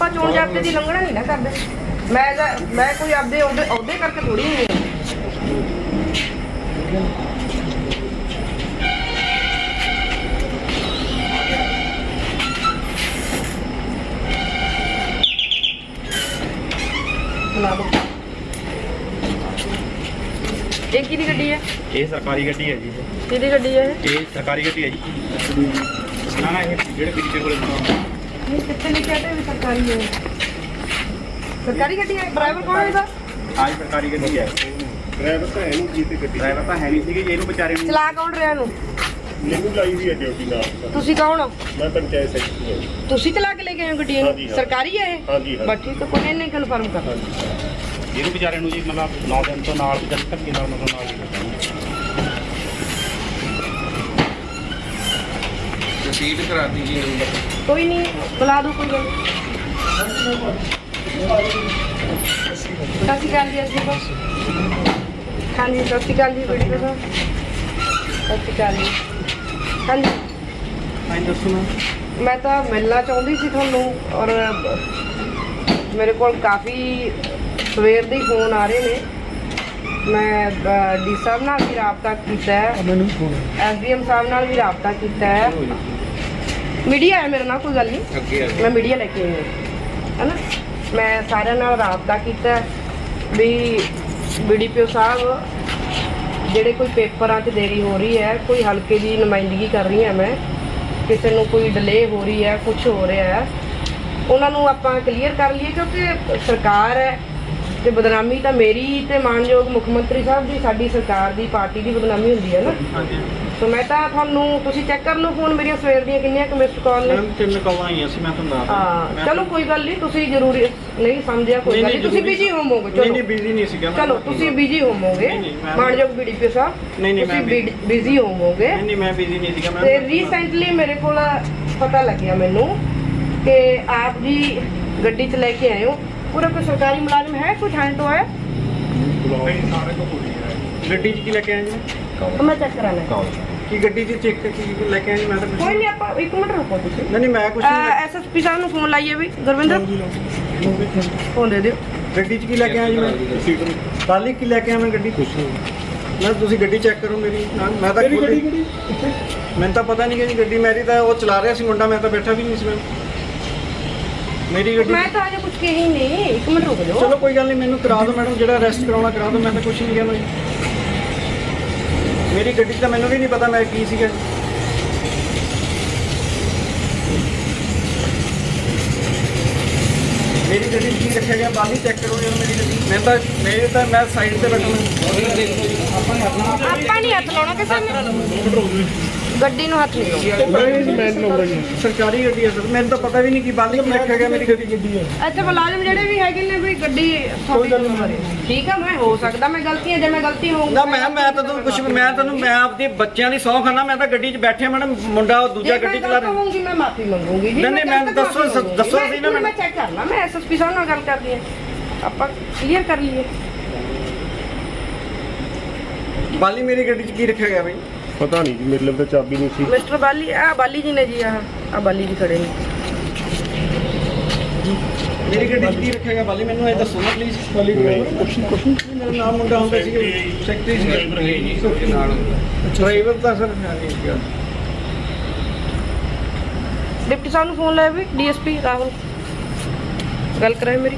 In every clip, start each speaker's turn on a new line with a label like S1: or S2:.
S1: ਆਪਾਂ ਚੋਣ ਜਾਬਤੇ ਦੀ ਲੰਘਣਾ ਨਹੀਂ ਨਾ ਕਰਦੇ। ਮੈਂ ਤਾਂ- ਮੈਂ ਕੋਈ ਆਪਦੇ ਅਹੁਦੇ ਅਹੁਦੇ ਕਰਕੇ ਥੋੜੀ ਨਹੀਂ ਹਾਂ। ਲਾ ਦੋ। ਇਹ ਕਿਹਦੀ ਗੱਡੀ ਹੈ?
S2: ਇਹ ਸਰਕਾਰੀ ਗੱਡੀ ਹੈ ਜੀ
S1: ਕਿਹਦੀ ਗੱਡੀ ਹੈ ਇਹ?
S2: ਇਹ ਸਰਕਾਰੀ ਗੱਡੀ ਹੈ ਜੀ। ਨਾ ਨਾ ਇਹ ਜਿਹੜੇ ਪਿੱਛੇ ਕੋਲੇ
S1: ਨਹੀਂ ਕਿੱਥੇ ਲਿਖਿਆ ਤੇ ਵੀ ਸਰਕਾਰੀ ਹੈ। ਸਰਕਾਰੀ ਗੱਡੀ ਹੈ ਡਰਾਈਵਰ ਕੌਣ ਹੈ ਇਹਦਾ?
S2: ਆਜ ਸਰਕਾਰੀ ਗੱਡੀ ਹੈ।
S3: ਡਰਾਈਵਰ ਤਾਂ ਹੈ ਨਹੀਂ ਜੀ ਤੇ ਗੱਡੀ
S2: ਡਰਾਈਵਰ ਤਾਂ ਹੈ ਨਹੀਂ ਸੀਗੇ ਜੀ ਇਹਨੂੰ ਵਿਚਾਰੇ ਨੂੰ
S1: ਚਲਾ ਕੌਣ ਰਿਹਾ ਇਹਨੂੰ?
S3: ਮੈਨੂੰ ਲਾਈ ਵੀ ਹੈ ਡਿਊਟੀ ਨਾਲ।
S1: ਤੁਸੀਂ ਕੌਣ ਹੋ?
S3: ਮੈਂ ਪੰਚਾਇਤ ਸੈਕਟਰੀ ਹਾਂ।
S1: ਤੁਸੀਂ ਚਲਾ ਕੇ ਲੈ ਕੇ ਆਏ ਹੋ ਗੱਡੀ ਇਹਨੂੰ। ਸਰਕਾਰੀ ਹੈ ਇਹ?
S3: ਹਾਂਜੀ ਹਾਂ।
S1: ਬਸ ਠੀਕ ਹੈ ਕੋਈ ਨਹੀਂ ਕਨਫਰਮ ਕਰ
S2: ਇਹਨੂੰ ਵਿਚਾਰੇ ਨੂੰ ਜੀ ਮਤਲਬ 9 ਦਿਨ ਤੋਂ ਨਾਲ ਜਦ ਤੱਕ ਨਾਲ ਮਤਲਬ ਨਾਲ
S4: ਰਸੀਦ ਕਰਾਤੀ ਜੀ। ਨੰਬਰ
S1: ਕੋਈ ਨਹੀਂ ਬੁਲਾ ਦੋ ਕੋਈ ਗੱਲ। ਸਤਿ ਸ਼੍ਰੀ ਅਕਾਲ ਜੀ ਅਸੀਂ ਬਸ ਹਾਂਜੀ ਸਤਿ ਸ਼੍ਰੀ ਅਕਾਲ ਜੀ ਵੀਡੀਓ ਸਾਹਿਬ ਸਤਿ ਸ਼੍ਰੀ ਅਕਾਲ ਜੀ। ਹਾਂਜੀ।
S2: ਹਾਂਜੀ ਦੱਸੋ ਨਾ
S1: ਮੈਂ ਤਾਂ ਮਿਲਣਾ ਚਾਹੁੰਦੀ ਸੀ ਤੁਹਾਨੂੰ ਔਰ ਮੇਰੇ ਕੋਲ ਕਾਫੀ ਸਵੇਰ ਦੇ ਫੋਨ ਆ ਰਹੇ ਨੇ। ਮੈਂ ਡੀ ਸਾਹਿਬ ਨਾਲ ਵੀ ਰਾਬਤਾ ਕੀਤਾ ਹੈ।
S2: ਮੈਨੂੰ ਫੋਨ।
S1: ਐਸਡੀਐਮ ਸਾਹਿਬ ਨਾਲ ਵੀ ਰਾਬਤਾ ਕੀਤਾ ਹੈ। ਮੀਡੀਆ ਹੈ ਮੇਰੇ ਨਾਲ ਕੋਈ ਗੱਲ ਨਹੀਂ।
S4: ਅੱਗੇ
S1: ਮੈਂ ਮੀਡੀਆ ਲੈ ਕੇ ਆਈ ਹਾਂ ਹੈਨਾ? ਮੈਂ ਸਾਰਿਆਂ ਨਾਲ ਰਾਬਤਾ ਕੀਤਾ ਵੀ ਬੀਡੀਪੀਓ ਸਾਹਿਬ ਜਿਹੜੇ ਕੋਈ ਪੇਪਰਾਂ 'ਚ ਦੇਰੀ ਹੋ ਰਹੀ ਹੈ ਕੋਈ ਹਲਕੇ ਦੀ ਨੁਮਾਇੰਦਗੀ ਕਰ ਰਹੀ ਹਾਂ ਮੈਂ ਕਿਸੇ ਨੂੰ ਕੋਈ ਡਿਲੇ ਹੋ ਰਹੀ ਹੈ ਕੁਝ ਹੋ ਰਿਹਾ ਹੈ ਉਹਨਾਂ ਨੂੰ ਆਪਾਂ ਕਲੀਅਰ ਕਰ ਲਈਏ ਕਿਉਂਕਿ ਸਰਕਾਰ ਹੈ ਤੇ ਬਦਨਾਮੀ ਤਾਂ ਮੇਰੀ ਤੇ ਮਾਨਯੋਗ ਮੁੱਖ ਮੰਤਰੀ ਸਾਹਿਬ ਦੀ ਸਾਡੀ ਸਰਕਾਰ ਦੀ ਪਾਰਟੀ ਦੀ ਬਦਨਾਮੀ ਹੁੰਦੀ ਹੈ ਨਾ।
S2: ਹਾਂਜੀ।
S1: ਸੋ ਮੈਂ ਤਾਂ ਤੁਹਾਨੂੰ ਤੁਸੀਂ ਚੈੱਕ ਕਰ ਲਓ ਫੋਨ ਮੇਰੀਆਂ ਸਵੇਰ ਦੀਆਂ ਕਿੰਨੀਆਂ ਕੁ ਮਿਸਡ ਕਾਲ ਨੇ?
S2: ਮੈਡਮ ਤਿੰਨ ਕਾਲਾਂ ਆਈਆਂ ਸੀ ਮੈਂ ਤੁਹਾਨੂੰ ਦੱਸ
S1: ਹਾਂ ਚਲੋ ਕੋਈ ਗੱਲ ਨਹੀਂ ਤੁਸੀਂ ਜ਼ਰੂਰੀ ਨਹੀਂ ਸਮਝਿਆ ਕੋਈ ਗੱਲ ਨਹੀਂ ਤੁਸੀਂ ਬਿਜ਼ੀ ਹੋਵੋਗੇ
S2: ਨਹੀਂ ਨਹੀਂ
S1: ਚਲੋ
S2: ਬਿਜ਼ੀ ਨਹੀਂ ਸੀਗਾ
S1: ਚਲੋ ਤੁਸੀਂ ਬਿਜ਼ੀ ਹੋਵੋਗੇ
S2: ਨਹੀਂ, ਨਹੀਂ,
S1: ਮਾਨਯੋਗ ਬੀਡੀਪੀ ਸਾਹਿਬ।
S2: ਨਹੀਂ, ਨਹੀਂ, ਮੈਂ
S1: ਤੁਸੀਂ ਬਿਜ਼ੀ ਹੋਵੋਗੇ।
S2: ਨਹੀਂ ਨਹੀਂ ਮੈਂ ਬਿਜ਼ੀ ਨਹੀਂ ਸੀਗਾ
S1: ਤੇ
S2: ਮੈਂ
S1: ਰੀਸੈਂਟਲੀ ਮੇਰੇ ਕੋਲ ਪਤਾ ਲੱਗਿਆ ਮੈਨੂੰ ਕਿ ਆਪ ਜੀ ਗੱਡੀ 'ਚ ਲੈ ਕੇ ਆਏ ਹੋ। ਪੂਰਾ ਕੋਈ ਸਰਕਾਰੀ ਮੁਲਾਜ਼ਮ ਹੈ ਕੋਈ ਥਾਣੇ ਤੋਂ ਆਇਆ
S3: ਸਾਰੇ ਤੋਂ ਪੂਰੀ ਹੈ
S2: ਗੱਡੀ 'ਚ ਕੀ ਲੈ ਕੇ ਆਏ ਜੀ
S1: ਤਾਂ ਮੈਂ ਚੈੱਕ ਕਰਾਣਾ
S2: ਕੀ ਗੱਡੀ 'ਚ ਚੈੱਕ ਕੀ ਲੈ ਕੇ ਆਏ? ਮੈਂ ਤਾਂ ਕੁਛ
S1: ਕੋਈ ਨਹੀਂ ਆਪਾਂ ਇੱਕ ਮਿੰਟ ਰੁਕੋ ਤੁਸੀਂ।
S2: ਨਹੀਂ ਨਹੀਂ ਮੈਂ ਕੁਝ ਨਹੀਂ
S1: ਐਸਐਸਪੀ ਸਾਹਿਬ ਨੂੰ ਫੋਨ ਲਾਈਏ ਵੀ। ਗੁਰਵਿੰਦਰ? ਫੋਨ ਦੇ ਦਿਓ।
S2: ਗੱਡੀ 'ਚ ਕੀ ਲੈ ਕੇ ਆਇਆ ਜੀ ਮੈਂ? ਕਾਲੀ ਕੀ ਲੈ ਕੇ ਆਇਆ ਮੈਂ ਗੱਡੀ? ਮੈਂ ਤੁਸੀਂ ਗੱਡੀ ਚੈੱਕ ਕਰੋ ਮੇਰੀ। ਨਾ- ਮੈਂ ਤਾਂ ਗੱਡੀ ਗੱਡੀ ਮੈਨੂੰ ਤਾਂ ਪਤਾ ਨਹੀਂ ਕਿ ਜੀ ਗੱਡੀ ਮੇਰੀ ਤਾਂ ਉਹ ਚਲਾ ਰਿਹਾ ਸੀ ਮੁੰਡਾ ਮੈਂ ਤਾਂ ਬੈਠਾ ਵੀ ਨਹੀਂ ਸੀ ਮੈਂ। ਮੇਰੀ ਗੱਡੀ
S1: ਮੈਂ ਤਾਂ ਅਜੇ ਕੁਝ ਕਹੀ ਨਹੀਂ। ਇੱਕ ਮਿੰਟ ਰੁਕ ਜਾਓ।
S2: ਚਲੋ ਕੋਈ ਗੱਲ ਨਹੀਂ ਮੈਨੂੰ ਕਰਾ ਦਿਓ ਮੈਡਮ ਜਿਹੜਾ ਅਰੈਸਟ ਕਰਾਉਣਾ ਕਰਾ ਦਿਓ ਮੈਂ ਤਾਂ ਕੁਝ ਨਹੀਂ ਕਹਿਣਾ ਜੀ ਮੇਰੀ ਗੱਡੀ 'ਚ ਤਾਂ ਮੈਨੂੰ ਵੀ ਨਹੀਂ ਪਤਾ ਮੈਂ ਕੀ ਸੀਗਾ। ਮੇਰੀ ਗੱਡੀ 'ਚ ਕੀ ਰੱਖਿਆ ਗਿਆ ਬਾਲੀ ਚੈੱਕ ਕਰੋ ਯਾਰ ਮੇਰੀ ਗੱਡੀ। ਮੈਂ ਤਾਂ ਮੇਰੇ ਤਾਂ ਮੈਂ ਸਾਈਡ ਤੇ ਬੈਠਾ। ਮੈਂ
S1: ਆਪਾਂ ਨਹੀਂ ਹੱਥ ਲਾਉਣਾ ਕਿਸੇ ਨੇ। ਗੱਡੀ ਨੂੰ ਹੱਥ ਨਹੀਂ ਲਾਉਣਾ
S2: ਸਰਕਾਰੀ ਗੱਡੀ ਹੈ ਸਰ ਮੈਨੂੰ ਤਾਂ ਪਤਾ ਵੀ ਨਹੀਂ ਕਿ ਬਾਲੀ ਕੀ ਰੱਖਿਆ ਗਿਆ ਮੇਰੀ ਗੱਡੀ। ਗੱਡੀ ਹੈ।
S1: ਇੱਥੇ ਮੁਲਾਜ਼ਮ ਜਿਹੜੇ ਵੀ ਹੈਗੇ ਨੇ ਵੀ ਗੱਡੀ ਤੁਹਾਡੀ ਜ਼ਿੰਮੇਵਾਰੀ ਹੈ। ਠੀਕ ਆ ਮੈਂ ਹੋ ਸਕਦਾ ਮੈਂ ਗਲਤੀ ਹੈ ਜੇ ਮੈਂ ਗਲਤੀ ਹੋਊਂਗੀ
S2: ਨਾ ਮੈਂ ਮੈਂ ਤਾਂ ਤੁਹਾਨੂੰ ਕੁਝ ਮੈਂ ਤੁਹਾਨੂੰ ਮੈਂ ਆਪਦੀ ਬੱਚਿਆਂ ਦੀ ਸੌਂ ਖਾਨਾ ਮੈਂ ਤਾਂ ਗੱਡੀ 'ਚ ਬੈਠਿਆ ਮੈਡਮ ਮੁੰਡਾ ਉਹ ਦੂਜਾ ਗੱਡੀ ਚਲਾ ਰਿਹਾ।
S1: ਹੋਊਂਗੀ ਮੈਂ ਮਾਫੀ ਮੰਗੂੰਗੀ ਜੀ।
S2: ਨਹੀਂ, ਨਹੀਂ, ਮੈਂ ਦੱਸੋ-। ਦੱਸੋ
S1: ਮੈਂ-
S2: ਸੀ ਨਾ
S1: ਮੈਂ
S2: ਮੈਨੂੰ।
S1: ਚੈੱਕ ਕਰ ਲਾਂ ਮੈਂ ਐਸਐਸਪੀ ਸਾਹਿਬ ਨਾਲ ਗੱਲ ਕਰਦੀ ਹਾਂ। ਆਪਾਂ ਕਲੀਅਰ ਕਰ ਲਈਏ।
S2: ਬਾਲੀ ਮੇਰੀ ਗੱਡੀ 'ਚ ਕੀ ਰੱਖਿਆ ਗਿਆ ਬਈ?
S3: ਪਤਾ ਨਹੀਂ ਜੀ ਮੇਰੇ ਲਈ ਤਾਂ ਚਾਬੀ ਨਹੀਂ ਸੀ।
S1: ਮਿਸਟਰ ਬਾਲੀ ਆ ਬਾਲੀ ਜੀ ਨੇ ਜੀ ਆ ਆ ਬਾਲੀ ਜੀ ਖੜੇ ਨੇ।
S2: ਮੇਰੀ ਗੱਡੀ 'ਚ ਕੀ ਰੱਖਿਆ ਗਿਆ ਬਾਲੀ? ਮੈਨੂੰ ਇਹ ਦੱਸੋ ਨਾ ਪਲੀਜ਼ ਬਾਲੀ। ਕੁਛ ਕੁਛ ਮੇਰਾ ਨਾਮ ਮੁੰਡਾ ਹੁੰਦਾ ਸੀ ਸੈਕਟਰੀ ਸੀ।
S4: ਨਾਲ
S2: ਡਰਾਈਵਰ ਤਾਂ ਸਰ ਹੈ ਨਹੀਂ ਸੀਗਾ।
S1: ਡਿਪਟੀ ਸਾਹਿਬ ਨੂੰ ਫੋਨ ਲਾਇਆ ਵੀ ਡੀਐਸਪੀ ਰਾਹੁਲ। ਗੱਲ ਕਰਾਏ ਮੇਰੀ।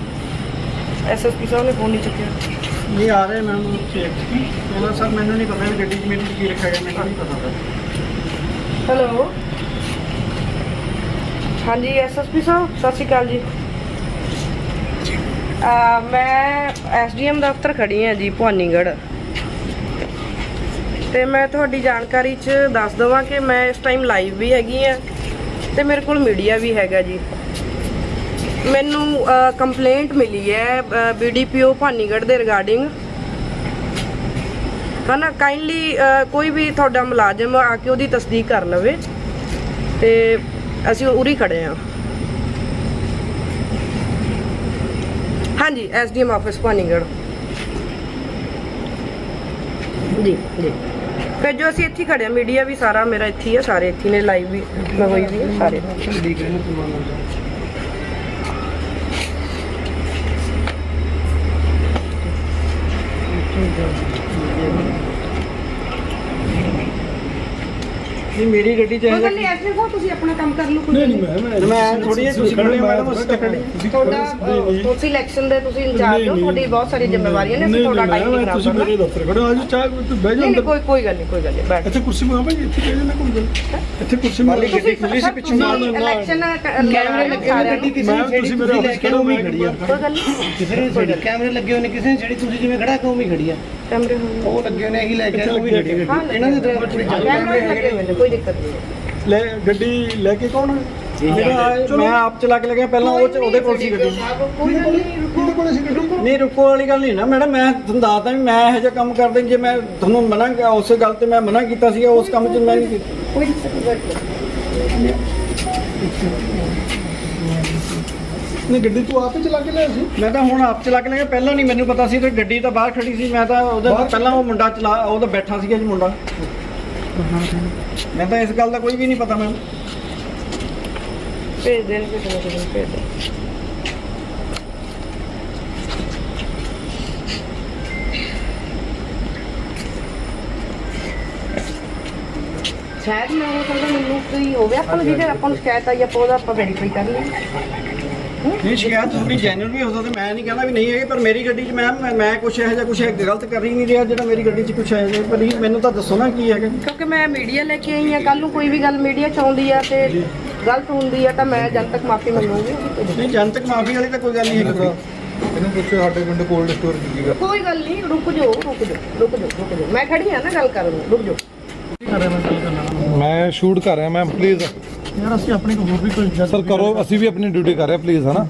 S1: ਐਸਐਸਪੀ ਸਾਹਿਬ ਨੇ ਫੋਨ ਨਹੀਂ ਚੁੱਕਿਆ।
S2: ਨਹੀਂ ਆ ਰਹੇ ਮੈਮ ਕਹਿੰਦਾ ਸਰ ਮੈਨੂੰ ਨਹੀਂ ਪਤਾ ਗੱਡੀ 'ਚ ਮੇਰੀ ਕੀ ਰੱਖਿਆ ਗਿਆ ਮੈਨੂੰ ਨਹੀਂ ਪਤਾ
S1: ਹੈਲੋ? ਹਾਂਜੀ ਐਸਐਸਪੀ ਸਾਹਿਬ, ਸਤਿ ਸ਼੍ਰੀ ਅਕਾਲ ਜੀ। ਆ ਮੈਂ ਐਸਡੀਐਮ ਦਫ਼ਤਰ ਖੜੀ ਹਾਂ ਜੀ, ਭਵਾਨੀਗੜ੍ਹ। ਤੇ ਮੈਂ ਤੁਹਾਡੀ ਜਾਣਕਾਰੀ 'ਚ ਦੱਸ ਦਵਾਂ ਕਿ ਮੈਂ ਇਸ ਟਾਈਮ ਲਾਈਵ ਵੀ ਹੈਗੀ ਆ ਤੇ ਮੇਰੇ ਕੋਲ ਮੀਡੀਆ ਵੀ ਹੈਗਾ ਜੀ। ਮੈਨੂੰ ਕੰਪਲੇਂਟ ਮਿਲੀ ਹੈ ਬੀਡੀਪੀਓ ਭਵਾਨੀਗੜ੍ਹ ਦੇ ਰਿਗਾਰਡਿੰਗ ਹਨਾ ਕਾਈਂਡਲੀ ਕੋਈ ਵੀ ਤੁਹਾਡਾ ਮੁਲਾਜ਼ਮ ਆ ਕੇ ਉਹਦੀ ਤਸਦੀਕ ਕਰ ਲਵੇ, ਤੇ ਅਸੀਂ ਉਰੀ ਖੜੇ ਆ ਹਾਂਜੀ ਐਸਡੀਐਮ ਆਫਿਸ ਭਾਨੀਗੜ੍ਹ ਜੀ ਜੀ। ਭੇਜੋ ਅਸੀਂ ਇੱਥੇ ਖੜੇ ਆ ਮੀਡੀਆ ਵੀ ਸਾਰਾ, ਮੇਰਾ ਇੱਥੇ ਹੀ ਆ, ਸਾਰੇ ਇੱਥੇ ਨੇ ਲਾਈਵ ਵੀ ਹੋਈ ਵੀ ਸਾਰੇ। 这个里。
S2: 边 ਨਹੀਂ ਮੇਰੀ ਗੱਡੀ ਚ
S1: ਕੋਈ
S2: ਹੈ
S1: ਗੱਲ ਨਹੀਂ ਐਸੇ ਸਾਹਿਬ ਤੁਸੀਂ ਆਪਣਾ ਕੰਮ ਕਰ ਲਓ ਕੋਈ
S5: ਨਹੀਂ ਨਹੀਂ। ਮੈਂ
S2: ਮੈਂ ਥੋੜੀ ਜਿਹੀ ਤੁਸੀਂ ਖੜੇ ਮੈਡਮ ਅਸੀਂ ਤਾਂ ਖੜੇ
S5: ਤੁਸੀਂ
S1: ਤੁਹਾਡਾ ਤੁਸੀਂ ਇਲੈਕਸ਼ਨ ਦੇ ਤੁਸੀਂ ਇੰਚਾਰਜ ਹੋ ਤੁਹਾਡੀ ਬਹੁਤ ਸਾਰੀ ਜ਼ਿੰਮੇਵਾਰੀਆਂ ਨੇ ਅਸੀਂ ਤੁਹਾਡਾ ਟਾਈਮ ਨਹੀਂ ਖਰਾਬ
S5: ਤੁਸੀਂ ਮੇਰੇ ਦਫ਼ਤਰ ਖੜੇ ਆਜੋ ਚਾਹ ਬਹਿ ਜਾ
S1: ਨਹੀਂ ਕੋਈ ਕੋਈ ਗੱਲ ਨਹੀਂ ਕੋਈ ਗੱਲ ਨਹੀਂ ਬੈਠ।
S5: ਇੱਥੇ ਕੁਰਸੀ ਮੰਗਾ ਭਾਈ ਇੱਥੇ ਬਹਿ ਜਾਣਾ ਕੋਈ ਗੱਲ। ਇੱਥੇ ਕੁਰਸੀ ਮੰਗਾ
S2: ਮਾਲੀ ਗੱਡੀ ਖੁੱਲੀ ਸੀ ਪਿੱਛੋਂ ਨਾਲ
S1: ਇਲੈਕਸ਼ਨ ਕੈਮਰੇ ਲੱਗੇ ਸਾਰਿਆਂ ਨੂੰ।
S5: ਮੈਂ ਤੁਸੀਂ ਮੇਰੇ ਆਫਿਸ ਖੜੇ ਹੋ ਮੈਂ ਖੜੀ ਆ
S1: ਕੋਈ ਗੱਲ ਨਹੀਂ।
S6: ਕਿਸੇ ਨੇ ਕੈਮਰੇ ਲੱਗੇ ਹੋਏ ਨੇ ਕਿਸੇ ਨੇ ਛੇੜੀ ਤੁਸੀਂ ਜਿਵੇਂ ਖੜਾ ਕਿ ਉਵੇਂ ਹੀ ਖੜੀ ਆ?
S1: ਕੈਮਰੇ ਹੋਣ
S6: ਉਹ ਲੱਗੇ ਨੇ ਇਹੀ ਲੈ ਕੇ ਆਏ, ਉਵੇਂ ਹੀ ਖੜੀ ਆ।
S1: ਹਾਂ
S6: ਇਹਨਾਂ ਦੇ ਡਰਾਈਵਰ ਥੋੜੀ
S1: ਕੈਮਰੇ ਲੱਗੇ ਹੋਏ ਨੇ ਕੋਈ ਦਿੱਕਤ ਨਹੀਂ।
S5: ਲੈ ਗੱਡੀ ਲੈ ਕੇ ਕੌਣ
S2: ਮੇਰਾ ਮੈਂ ਆਪ ਚਲਾ ਕੇ ਲੱਗਿਆ ਪਹਿਲਾਂ ਉਹ ਚ- ਉਹਦੇ ਕੋਲ ਸੀ ਗੱਡੀ।
S1: ਕੋਈ ਗੱਲ ਨਹੀਂ
S5: ਕਿਹਦੇ ਕੋਲ ਸੀ ਗੱਡੀ?
S2: ਨਹੀਂ ਰੁਕੋ ਵਾਲੀ ਗੱਲ ਨਹੀਂ ਨਾ ਮੈਡਮ ਮੈਂ ਤੁਹਾਨੂੰ ਦੱਸਦਾ ਵੀ ਮੈਂ ਇਹੋ ਜਿਹਾ ਕੰਮ ਕਰਦਾ ਜੇ ਮੈਂ ਤੁਹਾਨੂੰ ਮਨਾ ਉਸੇ ਗੱਲ ਤੇ ਮੈਂ ਮਨਾ ਕੀਤਾ ਸੀਗਾ ਉਸ ਕੰਮ 'ਚ ਮੈਂ ਨਹੀਂ ਕੀਤਾ।
S1: ਕੋਈ ਦਿੱਕਤ ਨਹੀਂ।
S5: ਨਹੀਂ ਗੱਡੀ ਤੂੰ ਆਪੇ ਚਲਾ ਕੇ ਲਿਆ ਸੀ?
S2: ਮੈਂ ਤਾਂ ਹੁਣ ਆਪ ਚਲਾ ਕੇ ਲੱਗਿਆ ਪਹਿਲਾਂ ਨਹੀਂ ਮੈਨੂੰ ਪਤਾ ਸੀ ਤੇ ਗੱਡੀ ਤਾਂ ਬਾਹਰ ਖੜੀ ਸੀ। ਮੈਂ ਤਾਂ ਉਹਦੇ ਪਹਿਲਾਂ ਉਹ ਮੁੰਡਾ ਚਲਾ ਉਹ ਤਾਂ ਬੈਠਾ ਸੀਗਾ ਜੀ ਮੁੰਡਾ। ਮੈਂ ਤਾਂ ਇਸ ਗੱਲ ਦਾ ਕੋਈ ਵੀ ਨਹੀਂ ਪਤਾ ਮੈਨੂੰ।
S1: ਭੇਜ ਦੇਣ ਕਿਸੇ ਨਾ ਕਿਸੇ ਨੂੰ ਭੇਜ ਦੇ। ਸ਼ਾਇਦ ਮੈਂ ਉਹ ਕਹਿੰਦਾ ਮੈਨੂੰ ਕੋਈ ਹੋਵੇ ਆਪਾਂ ਨੂੰ ਜਿਹਦੇ ਆਪਾਂ ਨੂੰ ਸ਼ਿਕਾਇਤ ਆਈ ਆਪਾਂ ਉਹਦਾ ਆਪਾਂ ਵੈਰੀਫਾਈ ਕਰ ਲਈਏ।
S2: ਨਹੀਂ ਸ਼ਿਕਾਇਤ ਤੁਹਾਡੀ ਜੈਨੂਅਲ ਵੀ ਹੋ ਸਕਦਾ ਮੈਂ ਨਹੀਂ ਕਹਿੰਦਾ ਵੀ ਨਹੀਂ ਹੈਗੀ ਪਰ ਮੇਰੀ ਗੱਡੀ 'ਚ ਮੈਂ ਮੈਂ- ਮੈਂ ਕੁਛ ਇਹੋ ਜਿਹਾ ਕੁਛ ਗਲਤ ਕਰ ਹੀ ਨਹੀਂ ਰਿਹਾ ਜਿਹੜਾ ਮੇਰੀ ਗੱਡੀ 'ਚ ਕੁਛ ਹੈ ਪਰ ਇਹ ਮੈਨੂੰ ਤਾਂ ਦੱਸੋ ਨਾ ਕੀ ਹੈਗਾ।
S1: ਕਿਉਂਕਿ ਮੈਂ ਮੀਡੀਆ ਲੈ ਕੇ ਆਈ ਆ ਕੱਲ ਨੂੰ ਕੋਈ ਵੀ ਗੱਲ ਮੀਡੀਆ ਚ ਆਉਂਦੀ ਆ ਤੇ ਗਲਤ ਹੁੰਦੀ ਆ ਤਾਂ ਮੈਂ ਜਨਤਕ ਮਾਫੀ ਮੰਗੂਗੀ।
S2: ਨਹੀਂ ਜਨਤਕ ਮਾਫੀ ਵਾਲੀ ਤਾਂ ਕੋਈ ਗੱਲ ਨਹੀਂ ਹੈਗੀ
S5: ਇਹਨੂੰ ਪੁੱਛੋ ਸਾਡੇ ਪਿੰਡ ਕੋਲਡ ਸਟੋਰ ਕੀ ਗਾ
S1: ਕੋਈ ਗੱਲ ਨਹੀਂ ਰੁਕ ਜਾਓ ਰੁਕ ਜਾਓ ਰੁਕ ਜਾਓ ਰੁਕ ਜਾਓ। ਮੈਂ ਖੜੀ ਆ ਨਾ ਗੱਲ ਕਰਨ ਨੂੰ ਰੁਕ ਜਾਓ।
S4: ਮੈਂ ਸ਼ੂਟ ਕਰ ਰਿਹਾ ਮੈਮ ਪਲੀਜ਼
S5: ਯਾਰ ਅਸੀਂ ਆਪਣੇ ਕੋਲ ਹੋਰ ਵੀ ਕੋਈ
S4: ਸਰ ਕਰੋ ਅਸੀਂ ਵੀ ਆਪਣੀ ਡਿਊਟੀ ਕਰ ਰਹੇ ਪਲੀਜ਼ ਹਨਾ?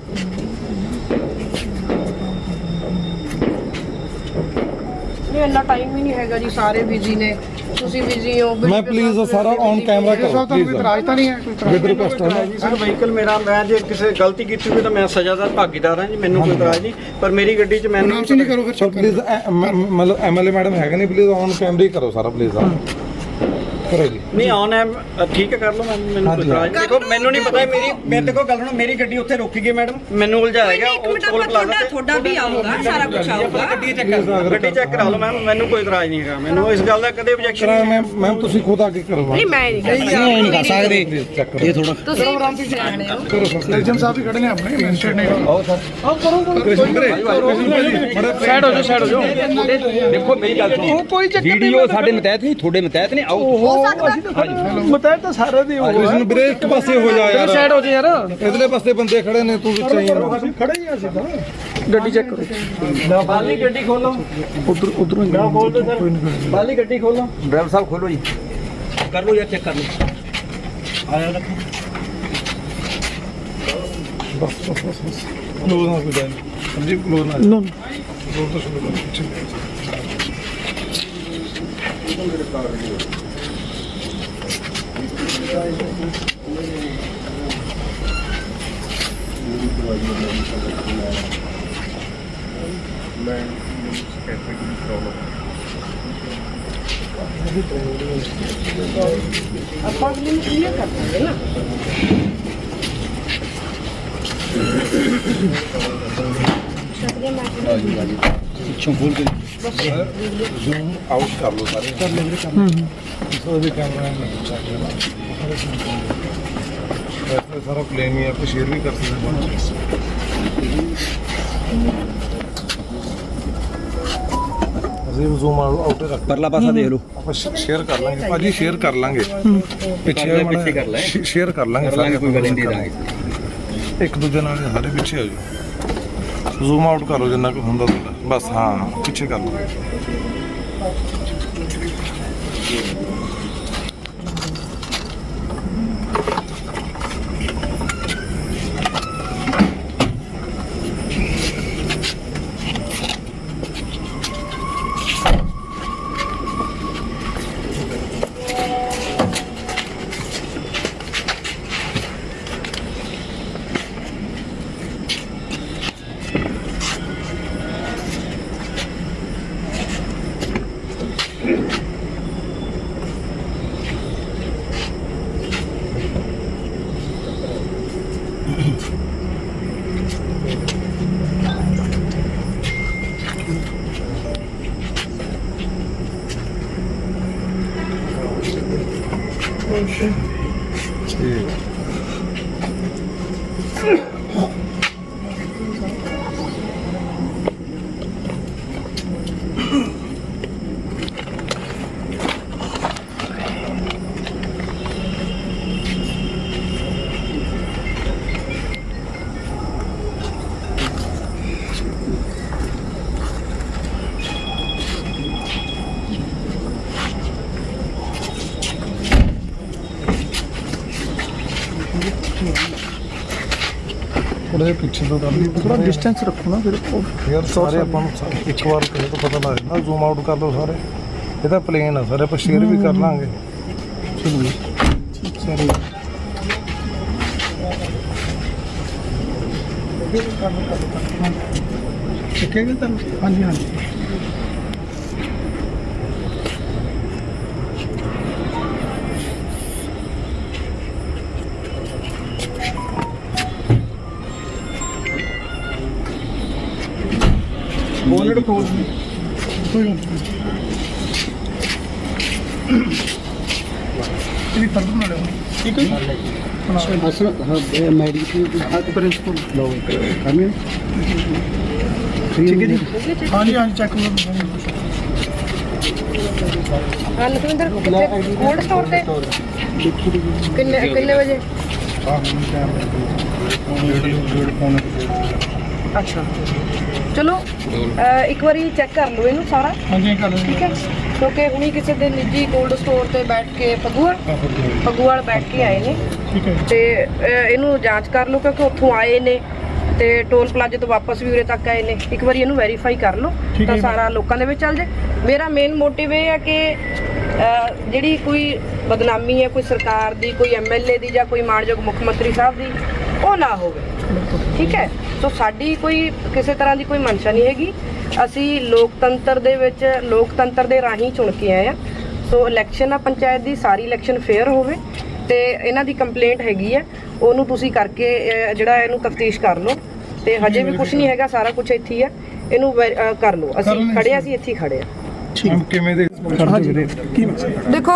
S1: ਨਹੀਂ ਇੰਨਾ ਟਾਈਮ ਹੀ ਨਹੀਂ ਹੈਗਾ ਜੀ ਸਾਰੇ ਬਿਜ਼ੀ ਨੇ। ਤੁਸੀਂ ਬਿਜ਼ੀ ਹੋ
S4: ਮੈਂ ਪਲੀਜ਼ ਸਾਰਾ ਔਨ ਕੈਮਰਾ ਕਰੋ ਪਲੀਜ਼
S5: ਤਾਂ ਨਹੀਂ ਹੈ ਕੋਈ
S4: ਵਿਦ ਰਿਕੁਐਸਟ ਹੈ।
S2: ਜੀ ਸਰ ਵਹੀਕਲ ਮੇਰਾ ਮੈਂ ਜੇ ਕਿਸੇ ਗਲਤੀ ਕੀਤੀ ਹੋਵੇ ਤਾਂ ਮੈਂ ਸਜ਼ਾ ਦਾ ਭਾਗੀਦਾਰ ਹਾਂ ਜੀ ਮੈਨੂੰ ਕੋਈ ਇਤਰਾਜ਼ ਨਹੀਂ। ਪਰ ਮੇਰੀ ਗੱਡੀ 'ਚ ਮੈਨੂੰ
S5: ਨਾਮ ਸੀ ਨਹੀਂ। ਕਰੋ ਫਿਰ
S4: ਸਰ ਪਲੀਜ਼ ਮਤਲਬ ਐਮਐਲਏ ਮੈਡਮ ਹੈਗੇ ਨਹੀਂ ਪਲੀਜ਼ ਔਨ ਕੈਮਰਾ ਹੀ ਕਰੋ ਸਾਰਾ ਪਲੀਜ਼ ਹਾਂ। ਜੀ।
S2: ਨਹੀਂ ਆਨ ਠੀਕ ਕਰ ਲਓ ਮੈਂ- ਮੈਨੂੰ ਕੋਈ
S4: ਹਾਂਜੀ,
S2: ਇਤਰਾਜ਼ ਨਹੀਂ ਦੇਖੋ ਮੈਨੂੰ ਨਹੀਂ ਪਤਾ ਮੇਰੀ ਮੇਰੇ ਤੇ ਕੋਈ ਗੱਲ ਸੁਣੋ ਮੇਰੀ ਗੱਡੀ ਉੱਥੇ ਰੁਕੀ ਗਈ ਮੈਡਮ। ਮੈਨੂੰ ਉਲਝਾਇਆ ਗਿਆ ਉਹ ਟੋਲ ਪਲਾਜ਼ਾ ਤੇ।
S1: ਤੁਹਾਡਾ ਵੀ ਆਊਗਾ ਸਾਰਾ ਕੁਝ ਆਊਗਾ।
S2: ਗੱਡੀ ਚੈੱਕ ਕਰਾ ਲਓ ਮੈਮ ਮੈਨੂੰ ਕੋਈ ਇਤਰਾਜ਼ ਨਹੀਂ ਹੈਗਾ ਮੈਨੂੰ ਇਸ ਗੱਲ ਦਾ ਕਦੇ objection
S4: ਕਰਾਂ
S2: ਨਹੀਂ
S4: ਮੈਂ ਮੈਮ ਤੁਸੀਂ ਖੁਦ ਆ ਕੇ ਕਰੋ।
S1: ਨਹੀਂ ਮੈਂ ਨਹੀਂ ਕਰ ਸਕਦੀ
S6: ਨਹੀਂ ਕਰ ਸਕਦੇ
S4: ਪਲੀਜ਼ ਚੈੱਕ ਕਰੋ।
S6: ਇਹ ਥੋੜਾ
S1: ਤੁਸੀਂ ਸਿਆਣੇ ਹੋ।
S4: ਕਰੋ ਸਰ।
S5: ਏਜੰਟ ਸਾਹਿਬ ਵੀ ਖੜੇ ਨੇ ਆਪਣੇ ਮੈਂਸ਼ਨ ਨੇ।
S4: ਸਾਈਡ ਹੋ ਜਾਓ ਸਾਈਡ ਹੋ ਜਾਓ।
S7: ਦੇਖੋ ਮੇਰੀ ਗੱਲ ਸੁਣੋ। ਕੋਈ ਚੱਕਰ ਵੀਡੀਓ ਸਾਡੇ ਮਤਹਿਤ ਨਹੀਂ ਤੁਹਾਡੇ ਮਤਹਿਤ ਨੇ ਆਓ।
S5: ਮਤਾਇ ਤਾਂ ਸਾਰੇ ਦੀ
S4: ਕ੍ਰਿਸ਼ਨ ਵੀਰੇ ਇੱਕ ਪਾਸੇ ਹੋ ਜਾ ਯਾਰ। ਸਾਈਡ ਹੋ ਜਾ ਯਾਰ। ਇਧਰਲੇ ਪਾਸੇ ਬੰਦੇ ਖੜੇ ਨੇ ਤੂੰ ਵਿੱਚ ਆਈ ਯਾਰ
S5: ਖੜੇ ਹੀ ਆ ਅਸੀਂ ਤਾਂ।
S2: ਬਾਲੀ ਗੱਡੀ ਖੋਲੋ।
S5: ਉਧਰ ਉਧਰੋਂ
S2: ਨਾ ਖੋਲ ਦੋ ਸਰ। ਬਾਲੀ ਗੱਡੀ ਖੋਲੋ।
S7: ਡਰਾਈਵਰ ਸਾਹਿਬ ਖੋਲੋ ਜੀ। ਕਰ ਲਓ ਯਾਰ ਚੈੱਕ ਕਰ ਲਓ।
S4: ਕਲੋਜ਼ ਨਾ ਕੋਈ ਜਾਏ ਸਮਝੀ? ਕਲੋਜ਼ ਨਾ। ਨੋ ਕਲੋਜ਼ ਤਾਂ ਸ਼ੁਰੂ ਕਰੋ ਪਿੱਛੇ
S1: ਆਪਾਂ ਅਗਲੇ ਨੂੰ ਕਲੀਅਰ ਕਰ ਦਾਂਗੇ ਨਾ
S7: ਪਿੱਛੋਂ ਖੋਲ ਕੇ
S4: ਜ਼ੂਮ ਆਊਟ ਕਰ ਲਓ ਸਾਰੇ ਕਰ ਲੈ ਵੀਰੇ ਕੰਮ ਸੋ ਵੀ ਕੈਮਰਾ ਹੈ। ਵੈਸੇ ਸਾਰਾ ਪਲੇਨ ਹੀ ਹੈ ਆਪਾਂ ਸ਼ੇਅਰ ਵੀ ਕਰ ਸਕਦੇ ਹਾਂ। ਬਾਅਦ ਚ। ਅਸੀਂ ਜ਼ੂਮ ਆਊਟ ਰੱਖ
S7: ਪਰਲਾ ਪਾਸਾ ਦੇਖ ਲਓ।
S4: ਆਪਾਂ ਸ਼ੇਅਰ ਕਰ ਲਾਂਗੇ। ਭਾਜੀ ਸ਼ੇਅਰ ਕਰ ਲਾਂਗੇ। ਪਿੱਛੇ
S7: ਕਰ ਲੈ, ਪਿੱਛੇ ਕਰ ਲੈ।
S4: ਸ਼ੇਅਰ ਕਰ ਲਾਂਗੇ
S7: ਲਾਂਗੇ ਕੋਈ ਗੱਲ ਨਹੀਂ ਦੇ ਦਾਂਗੇ
S4: ਇੱਕ ਦੂਜੇ ਨਾਲ ਸਾਰੇ ਪਿੱਛੇ ਆ ਜਾਓ। ਜ਼ੂਮ ਆਊਟ ਕਰੋ ਜਿੰਨਾ ਕੁ ਹੁੰਦਾ ਤੁਹਾਡਾ। ਬਸ ਹਾਂ ਪਿੱਛੇ ਕਰ ਲਓ। Cheers. ਥੋੜੇ ਪਿੱਛੇ ਤੋਂ ਕਰ ਥੋੜਾ ਡਿਸਟੈਂਸ ਰੱਖੋ ਨਾ ਫਿਰ। ਉਹ
S5: ਯਾਰ ਸਾਰੇ ਆਪਾਂ ਨੂੰ ਸਾ- ਇੱਕ ਵਾਰ ਕਹੇ ਤਾਂ ਪਤਾ ਲੱਗ ਜਾਂਦਾ ਜ਼ੂਮ ਆਊਟ ਕਰ ਲਓ ਸਾਰੇ। ਇਹ ਤਾਂ ਪਲੇਨ ਆ ਸਾਰੇ ਆਪਾਂ ਸ਼ੇਅਰ ਵੀ ਕਰ ਲਾਂਗੇ।
S4: ਸਾਰੇ। ਚੱਕੇਗਾ ਤਾਂ ਹਾਂਜੀ ਹਾਂਜੀ।
S2: ਬੋਨਟ ਖੋਲ
S4: ਕੋਈ ਗੱਲ ਨਹੀਂ। ਇਹ ਕਰ ਦੋ ਨਾਲੇ ਠੀਕ ਹੈ ਜੀ?
S6: ਅਸਲ ਮੈਡੀਕਲ ਪ੍ਰਿੰਸੀਪਲ ਲੋ ਕਰਨੇ ਠੀਕ ਹੈ ਜੀ।
S4: ਹਾਂਜੀ ਹਾਂਜੀ ਚੈੱਕ ਕਰੋ।
S1: ਹਾਂ ਲਖਵਿੰਦਰ ਕਿੱਥੇ? ਕੋਲਡ ਸਟੋਰ ਤੇ? ਕਿੰਨੇ ਕਿੰਨੇ ਵਜੇ? ਅੱਛਾ। ਚਲੋ ਅਹ ਇੱਕ ਵਾਰੀ ਚੈੱਕ ਕਰ ਲਓ ਇਹਨੂੰ ਸਾਰਾ।
S4: ਹਾਂਜੀ ਕਰ ਲਓ।
S1: ਠੀਕ ਹੈ? ਕਿਉਂਕਿ ਹੁਣੀ ਕਿਸੇ ਦੇ ਨਿੱਜੀ ਕੋਲਡ ਸਟੋਰ ਤੇ ਬੈਠ ਕੇ ਫਗੂਆ ਫਗੂਆਲ ਬੈਠ ਕੇ ਆਏ ਨੇ।
S4: ਠੀਕ ਹੈ।
S1: ਤੇ ਅਹ, ਇਹਨੂੰ ਜਾਂਚ ਕਰ ਲਓ ਕਿਉਂਕਿ ਉੱਥੋਂ ਆਏ ਨੇ। ਤੇ ਟੋਲ ਪਲਾਜ਼ੇ ਤੋਂ ਵਾਪਸ ਵੀ ਉਰੇ ਤੱਕ ਆਏ ਨੇ। ਇੱਕ ਵਾਰੀ ਇਹਨੂੰ ਵੈਰੀਫਾਈ ਕਰ ਲਓ
S4: ਠੀਕ
S1: ਤਾਂ
S4: ਹੈ।
S1: ਸਾਰਾ ਲੋਕਾਂ ਦੇ ਵਿੱਚ ਚੱਲ ਜੇ ਮੇਰਾ ਮੇਨ ਮੋਟਿਵ ਇਹ ਹੈ ਕਿ ਅਹ, ਜਿਹੜੀ ਕੋਈ ਬਦਨਾਮੀ ਹੈ ਕੋਈ ਸਰਕਾਰ ਦੀ ਕੋਈ ਐਮਐਲਏ ਦੀ ਜਾਂ ਕੋਈ ਮਾਣਯੋਗ ਮੁੱਖ ਮੰਤਰੀ ਸਾਹਿਬ ਦੀ ਉਹ ਨਾ ਹੋਵੇ। ਠੀਕ ਹੈ? ਸੋ ਸਾਡੀ ਕੋਈ ਕਿਸੇ ਤਰ੍ਹਾਂ ਦੀ ਕੋਈ ਮਨਸ਼ਾ ਨਹੀਂ ਹੈਗੀ। ਅਸੀਂ ਲੋਕਤੰਤਰ ਦੇ ਵਿੱਚ ਲੋਕਤੰਤਰ ਦੇ ਰਾਹੀਂ ਚੁਣ ਕੇ ਆਏ ਆ ਸੋ ਇਲੈਕਸ਼ਨ ਆ ਪੰਚਾਇਤ ਦੀ ਸਾਰੀ ਇਲੈਕਸ਼ਨ ਫੇਅਰ ਹੋਵੇ ਤੇ ਇਹਨਾਂ ਦੀ ਕੰਪਲੇਂਟ ਹੈਗੀ ਹੈ। ਉਹਨੂੰ ਤੁਸੀਂ ਕਰਕੇ ਜਿਹੜਾ ਇਹਨੂੰ ਤਫਤੀਸ਼ ਕਰ ਲਓ। ਤੇ ਹਜੇ ਵੀ ਕੁਝ ਨਹੀਂ ਹੈਗਾ ਸਾਰਾ ਕੁਝ ਇੱਥੇ ਹੀ ਹੈ। ਇਹਨੂੰ ਕਰ ਲਓ। ਅਸੀਂ ਖੜੇ ਹਾਂ ਅਸੀਂ ਇੱਥੇ ਖੜੇ ਹਾਂ।
S5: ਹਮ ਕਿਵੇਂ ਦੇ
S4: ਹਾਂਜੀ ਕੀ ਮਸਲਾ
S1: ਦੇਖੋ,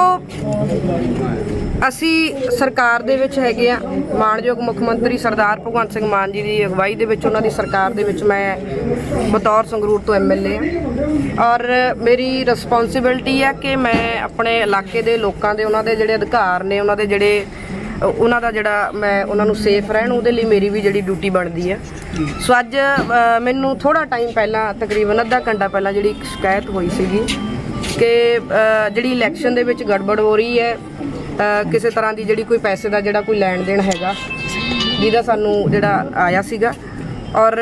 S1: ਅਸੀਂ ਸਰਕਾਰ ਦੇ ਵਿੱਚ ਹੈਗੇ ਆ। ਮਾਣਯੋਗ ਮੁੱਖ ਮੰਤਰੀ ਸਰਦਾਰ ਭਗਵੰਤ ਸਿੰਘ ਮਾਨ ਜੀ ਦੀ ਅਗਵਾਈ ਦੇ ਵਿੱਚ ਉਹਨਾਂ ਦੀ ਸਰਕਾਰ ਦੇ ਵਿੱਚ ਮੈਂ ਬਤੌਰ ਸੰਗਰੂਰ ਤੋਂ ਐਮਐਲਏ ਆ। ਔਰ ਮੇਰੀ ਰਿਸਪੌਂਸਿਬਿਲਟੀ ਹੈ ਕਿ ਮੈਂ ਆਪਣੇ ਇਲਾਕੇ ਦੇ ਲੋਕਾਂ ਦੇ, ਉਹਨਾਂ ਦੇ ਜਿਹੜੇ ਅਧਿਕਾਰ ਨੇ, ਉਹਨਾਂ ਦੇ ਜਿਹੜੇ, ਉਹਨਾਂ ਦਾ ਜਿਹੜਾ ਮੈਂ, ਉਹਨਾਂ ਨੂੰ ਸੇਫ ਰਹਿਣ, ਉਹਦੇ ਲਈ ਮੇਰੀ ਵੀ ਜਿਹੜੀ ਡਿਊਟੀ ਬਣਦੀ ਹੈ ਸੋ ਅੱਜ ਮੈਨੂੰ ਥੋੜਾ ਟਾਈਮ ਪਹਿਲਾਂ, ਤਕਰੀਬਨ ਅੱਧਾ ਘੰਟਾ ਪਹਿਲਾਂ ਜਿਹੜੀ ਇੱਕ ਸ਼ਿਕਾਇਤ ਹੋਈ ਸੀਗੀ ਕਿ ਜਿਹੜੀ ਇਲੈਕਸ਼ਨ ਦੇ ਵਿੱਚ ਗੜਬੜ ਹੋ ਰਹੀ ਹੈ ਕਿਸੇ ਤਰ੍ਹਾਂ ਦੀ ਜਿਹੜੀ ਕੋਈ ਪੈਸੇ ਦਾ ਜਿਹੜਾ ਕੋਈ ਲੈਣ ਦੇਣ ਹੈਗਾ, ਜਿਹਦਾ ਸਾਨੂੰ ਜਿਹੜਾ ਆਇਆ ਸੀਗਾ। ਔਰ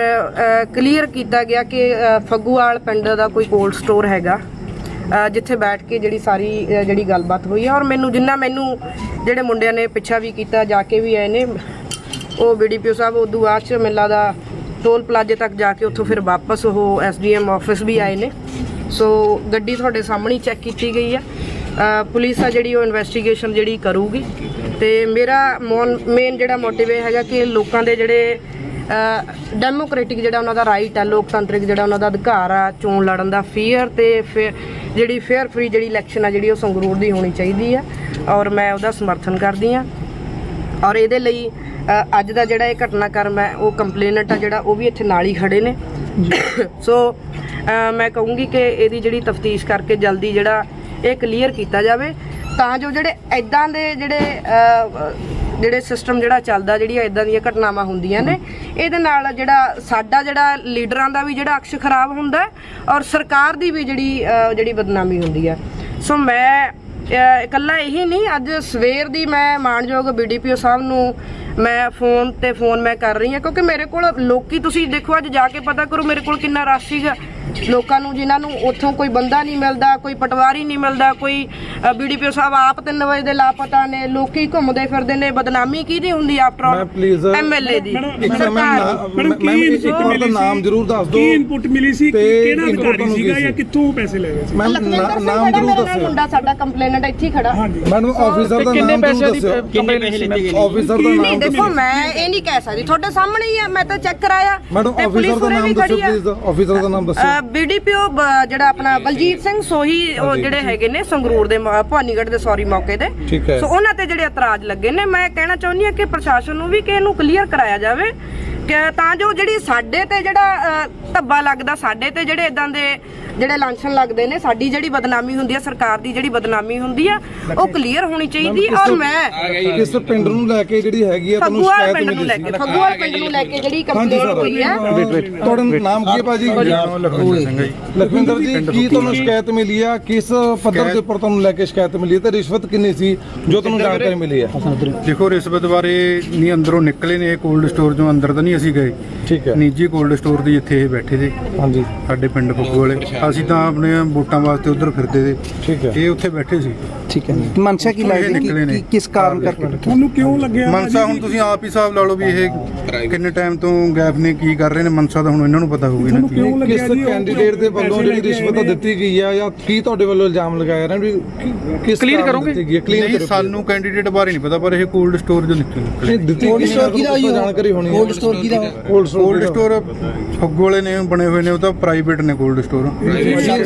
S1: ਕਲੀਅਰ ਕੀਤਾ ਗਿਆ ਕਿ ਫੱਗੂਵਾਲ ਪਿੰਡ ਦਾ ਕੋਈ ਕੋਲਡ ਸਟੋਰ ਹੈਗਾ ਜਿੱਥੇ ਬੈਠ ਕੇ ਜਿਹੜੀ ਸਾਰੀ ਜਿਹੜੀ ਗੱਲਬਾਤ ਹੋਈ ਹੈ। ਔਰ ਮੈਨੂੰ, ਜਿੰਨਾ ਮੈਨੂੰ ਜਿਹੜੇ ਮੁੰਡਿਆਂ ਨੇ ਪਿੱਛਾ ਵੀ ਕੀਤਾ, ਜਾ ਕੇ ਵੀ ਆਏ ਨੇ, ਉਹ ਬੀਡੀਪੀਓ ਸਾਹਿਬ, ਉਦੋਂ ਬਾਅਦ ਚ ਮੇਲਾ ਦਾ ਟੋਲ ਪਲਾਜ਼ੇ ਤੱਕ ਜਾ ਕੇ ਉੱਥੋਂ ਫਿਰ ਵਾਪਸ ਉਹ ਐਸਡੀਐਮ ਆਫਿਸ ਵੀ ਆਏ ਨੇ। ਸੋ ਗੱਡੀ ਤੁਹਾਡੇ ਸਾਹਮਣੇ ਚੈੱਕ ਕੀਤੀ ਗਈ ਅ, ਪੁਲਿਸ ਆ ਜਿਹੜੀ ਉਹ ਇਨਵੈਸਟੀਗੇਸ਼ਨ ਜਿਹੜੀ ਕਰੂਗੀ। ਤੇ ਮੇਰਾ ਮੇਨ ਜਿਹੜਾ ਮੋਟਿਵ ਇਹ ਹੈਗਾ ਕਿ ਲੋਕਾਂ ਦੇ ਜਿਹੜੇ ਡੈਮੋਕ੍ਰੈਟਿਕ ਜਿਹੜਾ ਉਹਨਾਂ ਦਾ ਰਾਈਟ ਹੈ ਲੋਕਤੰਤਰਿਕ ਜਿਹੜਾ ਉਹਨਾਂ ਦਾ ਅਧਿਕਾਰ ਆ ਚੋਣ ਲੜਨ ਦਾ ਫੇਅਰ ਤੇ ਜਿਹੜੀ ਫੇਅਰ ਫ੍ਰੀ ਜਿਹੜੀ ਇਲੈਕਸ਼ਨ ਆ ਜਿਹੜੀ ਉਹ ਸੰਗਰੂਰ ਦੀ ਹੋਣੀ ਚਾਹੀਦੀ ਆ। ਔਰ ਮੈਂ ਉਹਦਾ ਸਮਰਥਨ ਕਰਦੀ ਆ। ਔਰ ਇਹਦੇ ਲਈ ਅੱਜ ਦਾ ਜਿਹੜਾ ਇਹ ਘਟਨਾਕ੍ਰਮ ਹੈ ਉਹ ਕੰਪਲੇਨਟ ਆ ਜਿਹੜਾ ਉਹ ਵੀ ਇੱਥੇ ਨਾਲ ਹੀ ਖੜੇ ਨੇ। ਸੋ ਮੈਂ ਕਹੂੰਗੀ ਕਿ ਇਹਦੀ ਜਿਹੜੀ ਤਫਤੀਸ਼ ਕਰਕੇ ਜਲਦੀ ਜਿਹੜਾ ਇਹ ਕਲੀਅਰ ਕੀਤਾ ਜਾਵੇ, ਤਾਂ ਜੋ ਜਿਹੜੇ ਐਦਾਂ ਦੇ ਜਿਹੜੇ ਜਿਹੜੇ ਸਿਸਟਮ ਜਿਹੜਾ ਚੱਲਦਾ, ਜਿਹੜੀਆਂ ਐਦਾਂ ਦੀਆਂ ਘਟਨਾਵਾਂ ਹੁੰਦੀਆਂ ਨੇ, ਇਹਦੇ ਨਾਲ ਜਿਹੜਾ ਸਾਡਾ ਜਿਹੜਾ ਲੀਡਰਾਂ ਦਾ ਵੀ ਜਿਹੜਾ ਅਕਸ਼ ਖਰਾਬ ਹੁੰਦਾ ਔਰ ਸਰਕਾਰ ਦੀ ਵੀ ਜਿਹੜੀ ਜਿਹੜੀ ਬਦਨਾਮੀ ਹੁੰਦੀ ਹੈ। ਸੋ ਮੈਂ ਇਕੱਲਾ ਇਹੀ ਨਹੀਂ, ਅੱਜ ਸਵੇਰ ਦੀ ਮੈਂ ਮਾਨਯੋਗ ਬੀਡੀਪੀਓ ਸਾਹਿਬ ਨੂੰ ਮੈਂ ਫੋਨ ਤੇ ਫੋਨ ਮੈਂ ਕਰ ਰਹੀ ਹਾਂ, ਕਿਉਂਕਿ ਮੇਰੇ ਕੋਲ ਲੋਕੀ ਤੁਸੀਂ ਦੇਖੋ, ਅੱਜ ਜਾ ਕੇ ਪਤਾ ਕਰੋ ਮੇਰੇ ਕੋਲ ਕਿੰਨਾ ਰਸ਼ ਸੀਗਾ। ਲੋਕਾਂ ਨੂੰ ਜਿਨ੍ਹਾਂ ਨੂੰ ਉੱਥੋਂ ਕੋਈ ਬੰਦਾ ਨਹੀਂ ਮਿਲਦਾ ਕੋਈ ਪਟਵਾਰੀ ਨਹੀਂ ਮਿਲਦਾ ਕੋਈ ਬੀਡੀਪੀਓ ਸਾਹਿਬ ਆਪ 3 ਵਜੇ ਦੇ ਲਾਪਤਾ ਨੇ ਲੋਕੀ ਘੁੰਮਦੇ ਫਿਰਦੇ ਨੇ ਬਦਨਾਮੀ ਕਿਹਦੀ ਹੁੰਦੀ ਆਫਟਰ
S5: please,
S1: ਐਮਐਲਏ ਦੀ।
S5: ਇੱਕ
S1: ਸਰਕਾਰ
S5: ਮੈਂ
S1: ਦੀ।
S5: ਨਾਮ ਜ਼ਰੂਰ ਦੱਸ ਦਿਓ
S4: ਕੀ ਇਨਪੁਟ ਮਿਲੀ ਸੀ? ਕਿਹੜਾ ਅਧਿਕਾਰੀ ਸੀਗਾ ਜਾਂ? ਕਿੱਥੋਂ ਪੈਸੇ ਲੈ ਗਏ ਸੀ?
S5: ਮੈਂ
S1: ਲਖਵਿੰਦਰ ਸਿੰਘ
S5: ਨਾਮ ਜ਼ਰੂਰ ਦੱਸਿਓ।
S1: ਮੁੰਡਾ ਸਾਡਾ ਕੰਪਲੇਨਟ ਇੱਥੇ ਖੜਾ।
S5: ਮੈਨੂੰ ਆਫੀਸਰ ਦਾ ਨਾਮ ਜ਼ਰੂਰ ਦੱਸਿਓ।
S7: ਕਿੰਨੇ ਪੈਸੇ ਲਿੱਤੇ ਗਏ
S5: ਆਫੀਸਰ ਦਾ
S1: ਨਹੀਂ
S5: ਨਾਮ
S1: ਦੇਖੋ
S5: ਦੱਸਿਓ।
S1: ਮੈਂ ਇਹ ਨਹੀਂ ਕਹਿ ਸਕਦੀ। ਤੁਹਾਡੇ ਸਾਹਮਣੇ ਹੀ ਹੈ ਮੈਂ ਤਾਂ ਚੈੱਕ ਕਰਾਇਆ।
S5: ਮੈਡਮ ਆਫੀਸਰ ਦਾ ਨਾਮ
S1: ਆ।
S5: ਪਲੀਜ਼ ਆਫੀਸਰ ਦਾ ਨਾਮ ਦੱਸਿਓ।
S1: ਬੀਡੀਪੀਓ ਜਿਹੜਾ ਆਪਣਾ ਬਲਜੀਤ ਸਿੰਘ ਸੋਹੀ ਉਹ ਜਿਹੜੇ ਹੈਗੇ ਨੇ ਸੰਗਰੂਰ ਦੇ ਮ- ਭਵਾਨੀਗੜ੍ਹ ਦੇ ਸੌਰੀ ਮੌਕੇ ਤੇ।
S5: ਠੀਕ ਹੈ।
S1: ਸੋ ਉਹਨਾਂ ਤੇ ਜਿਹੜੇ ਇਤਰਾਜ਼ ਲੱਗੇ ਨੇ ਮੈਂ ਕਹਿਣਾ ਚਾਹੁੰਦੀ ਹਾਂ ਕਿ ਪ੍ਰਸ਼ਾਸਨ ਨੂੰ ਵੀ ਕਿ ਇਹਨੂੰ ਕਲੀਅਰ ਕਰਾਇਆ ਜਾਵੇ। ਕਿ ਤਾਂ ਜੋ ਜਿਹੜੀ ਸਾਡੇ ਤੇ ਜਿਹੜਾ ਧੱਬਾ ਲੱਗਦਾ ਸਾਡੇ ਤੇ ਜਿਹੜੇ ਇਦਾਂ ਦੇ ਜਿਹੜੇ ਲਾਂਛਨ ਲੱਗਦੇ ਨੇ ਸਾਡੀ ਜਿਹੜੀ ਬਦਨਾਮੀ ਹੁੰਦੀ ਹੈ ਸਰਕਾਰ ਦੀ ਜਿਹੜੀ ਬਦਨਾਮੀ ਹੁੰਦੀ ਆ ਉਹ ਕਲੀਅਰ ਹੋਣੀ ਚਾਹੀਦੀ ਔਰ ਮੈਂ
S4: ਕਿਸ ਪਿੰਡ ਨੂੰ ਲੈ ਕੇ ਜਿਹੜੀ ਹੈਗੀ ਆ ਤੁਹਾਨੂੰ ਸ਼ਿਕਾਇਤ ਮਿਲੀ
S1: ਕੇ
S4: ਸੀ?
S1: ਫਗੂਆਲ ਪਿੰਡ ਨੂੰ ਲੈ ਕੇ ਜਿਹੜੀ ਕੰਪਲੇਂਟ ਹੋਈ ਹੈ
S4: ਵੇਟ ਵੇਟ ਤੁਹਾਡਾ ਨਾਮ ਕੀ ਹੈ ਭਾਜੀ? ਲਖਵਿੰਦਰ ਜੀ। ਕੀ ਤੁਹਾਨੂੰ ਸ਼ਿਕਾਇਤ ਮਿਲੀ ਆ? ਕਿਸ ਪੱਧਰ ਦੇ ਉੱਪਰ ਤੁਹਾਨੂੰ ਲੈ ਕੇ ਸ਼ਿਕਾਇਤ ਮਿਲੀ ਤੇ ਰਿਸ਼ਵਤ ਕਿੰਨੀ ਸੀ ਜੋ ਤੁਹਾਨੂੰ ਜਾਣਕਾਰੀ ਮਿਲੀ ਹੈ
S8: ਦੇਖੋ ਰਿਸ਼ਵਤ ਬਾਰੇ ਨਹੀਂ ਅੰਦਰੋਂ ਨਿਕਲੇ ਨੇ ਕੋਲਡ ਸਟੋਰ ਚੋਂ ਅੰਦਰ ਤਾਂ ਨਹੀਂ ਅਸੀਂ ਗਏ।
S4: ਠੀਕ ਹੈ।
S8: ਨਿੱਜੀ ਕੋਲਡ ਸਟੋਰ ਦੀ ਇੱਥੇ ਇਹ ਬੈਠੇ ਸੀ।
S4: ਹਾਂਜੀ।
S8: ਸਾਡੇ ਪਿੰਡ ਫੁੱਗੂ ਵਾਲੇ। ਅਸੀਂ ਤਾਂ ਆਪਣੇ ਵੋਟਾਂ ਵਾਸਤੇ ਉਧਰ ਫਿਰਦੇ ਸੀ।
S4: ਠੀਕ ਹੈ।
S8: ਇਹ ਉੱਥੇ ਬੈਠੇ ਸੀ।
S6: ਠੀਕ ਹੈ। ਮਨਸ਼ਾ ਕੀ ਲੱਗਦੀ। ਕਿ ਕਿਸ ਕਾਰਨ ਕਰਕੇ?
S8: ਤੁਹਾਨੂੰ ਕਿਉਂ ਲੱਗਿਆ ਮਨਸਾ ਹੁਣ ਤੁਸੀਂ ਆਪ ਹੀ ਹਿਸਾਬ ਲਾ ਲਓ ਵੀ ਇਹ ਕਿੰਨੇ ਟਾਈਮ ਤੋਂ ਗੈਪ ਨੇ ਕੀ ਕਰ ਰਹੇ ਨੇ? ਮਨਸਾ ਤਾਂ ਹੁਣ ਇਹਨਾਂ ਨੂੰ ਪਤਾ ਹੋਊਗੀ। ਨਾ ਕੀ
S4: ਕਿਸ ਕੈਂਡੀਡੇਟ ਦੇ ਵੱਲੋਂ ਜਿਹੜੀ ਰਿਸ਼ਵਤ ਦਿੱਤੀ ਗਈ ਆ ਜਾਂ ਕੀ ਤੁਹਾਡੇ ਵੱਲੋਂ ਇਲਜ਼ਾਮ ਲਗਾਇਆ ਰਹੇ ਵੀ ਕਿ- ਕਿਸ ਕਲੀਅਰ ਕਰੋਗੇ? ਕਲੀਅਰ
S8: ਨਹੀਂ ਸਾਨੂੰ ਕੈਂਡੀਡੇਟ ਬਾਰੇ ਨਹੀਂ ਪਤਾ ਪਰ ਇਹ ਕੋਲਡ ਸਟੋਰ ਜੋ ਨਿਕਲੇ
S4: ਦਿੱਤੀ ਕੋਲਡ ਸਟੋਰ ਕਿਹਦਾ ਜਾਣਕਾਰੀ ਹੋਣੀ ਕੋਲਡ ਸਟੋਰ ਕਿਹਦਾ? ਕੋਲਡ
S8: ਕੋਲਡ ਸਟੋਰ ਫੁੱਗੂ ਵਾਲੇ ਨੇ ਬਣੇ ਹੋਏ ਨੇ ਉਹ ਤਾਂ ਪ੍ਰਾਈਵੇਟ ਨੇ ਕੋਲਡ ਸਟੋਰ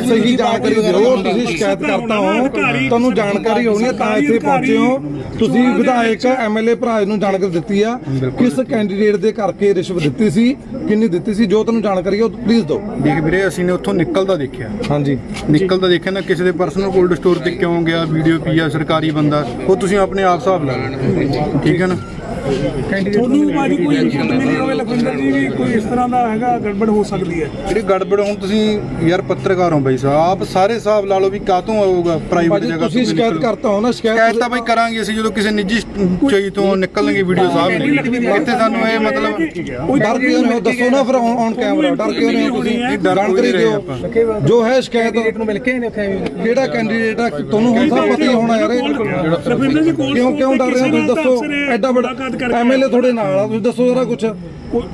S4: ਸਹੀ ਜਾਣਕਾਰੀ ਦਿਓ ਤੁਸੀਂ ਸ਼ਿਕਾਇਤ ਕਰਤਾ ਹੋ ਤੁਹਾਨੂੰ ਜਾਣਕਾਰੀ ਹੋਣੀ ਹੈ ਤਾਂ ਇੱਥੇ ਪਹੁੰਚੇ ਹੋ। ਤੁਸੀਂ ਵਿਧਾਇਕ ਐਮਐਲਏ ਭਰਾ ਨੂੰ ਜਾਣਕਾਰੀ ਦਿੱਤੀ ਆ। ਕਿਸ ਕੈਂਡੀਡੇਟ ਦੇ ਕਰਕੇ ਰਿਸ਼ਵਤ ਦਿੱਤੀ ਸੀ ਕਿੰਨੀ ਦਿੱਤੀ ਸੀ ਜੋ ਤੁਹਾਨੂੰ ਜਾਣਕਾਰੀ ਹੈ ਉਹ ਪਲੀਜ਼ ਦਿਓ।
S8: ਦੇਖ ਵੀਰੇ ਅਸੀਂ ਨੇ ਉੱਥੋਂ ਨਿਕਲਦਾ ਦੇਖਿਆ।
S4: ਹਾਂਜੀ।
S8: ਨਿਕਲਦਾ ਦੇਖਿਆ ਨਾ ਕਿਸੇ ਦੇ ਪਰਸਨਲ ਕੋਲਡ ਸਟੋਰ ਤੇ ਕਿਉਂ ਗਿਆ ਵੀਡੀਓ ਪੀ ਆ ਸਰਕਾਰੀ ਬੰਦਾ ਉਹ ਤੁਸੀਂ ਆਪਣੇ ਆਪ ਹਿਸਾਬ ਲਾ ਲਓ। ਠੀਕ ਹੈ ਨਾ?
S9: ਤੁਹਾਨੂੰ ਬਾਜੀ ਕੋਈ ਇਨਪੁਟ ਮਿਲੀ ਹੋਵੇ ਲਖਵਿੰਦਰ ਜੀ ਵੀ ਕੋਈ ਇਸ ਤਰ੍ਹਾਂ ਦਾ ਹੈਗਾ ਗੜਬੜ ਹੋ ਸਕਦੀ ਹੈ?
S8: ਜਿਹੜੀ ਗੜਬੜ ਹੁਣ ਤੁਸੀਂ ਯਾਰ ਪੱਤਰਕਾਰ ਹੋ ਬਈ ਸਾਹਿਬ ਆਪ ਸਾਰੇ ਹਿਸਾਬ ਲਾ ਲਓ ਵੀ ਕਾਤੋਂ ਆਊਗਾ ਪ੍ਰਾਈਵੇਟ
S4: ਭਾਜੀ
S8: ਜਗ੍ਹਾ
S4: ਤੁਸੀਂ ਸ਼ਿਕਾਇਤ ਕਰਤਾ ਹੋ ਨਾ
S8: ਸ਼ਿਕਾਇਤ
S4: ਸ਼ਿਕਾਇਤ
S8: ਤਾਂ ਬਈ ਕਰਾਂਗੇ ਅਸੀਂ ਜਦੋਂ ਕਿਸੇ ਨਿੱਜੀ ਚਾਹੀ ਤੋਂ ਨਿਕਲਣਗੇ ਵੀਡੀਓ ਸਾਹਿਬ। ਨੇ ਇੱਥੇ ਸਾਨੂੰ ਇਹ ਮਤਲਬ
S4: ਡਰ ਕਿਉਂ ਨਹੀਂ ਹੋ ਦੱਸੋ ਨਾ ਫਿਰ ਔਨ ਕੈਮਰਾ ਡਰ ਕਿਉਂ ਨਹੀਂ ਹੋ ਤੁਸੀਂ? ਜਾਣਕਾਰੀ ਦਿਓ। ਜੋ ਹੈ ਸ਼ਿਕਾਇਤ ਨੂੰ ਮਿਲ ਕੇ ਕਿਹੜਾ ਕੈਂਡੀਡੇਟ ਆ? ਤੁਹਾਨੂੰ ਹੁਣ ਸਭ ਪਤਾ ਹੀ ਹੋਣਾ ਯਾਰ। ਇਹ।
S9: ਲਖਵਿੰਦਰ ਜੀ ਕੋਲ
S4: ਕਿਉਂ ਕਿਉਂ ਡਰ ਰਹੇ ਹੋ? ਤੁਸੀਂ ਦੱਸੋ ਐਡਾ ਵੱਡਾ ਐਮਐਲਏ ਤੁਹਾਡੇ ਨਾਲ ਆ ਤੁਸੀਂ ਦੱਸੋ ਜਰਾ ਕੁਝ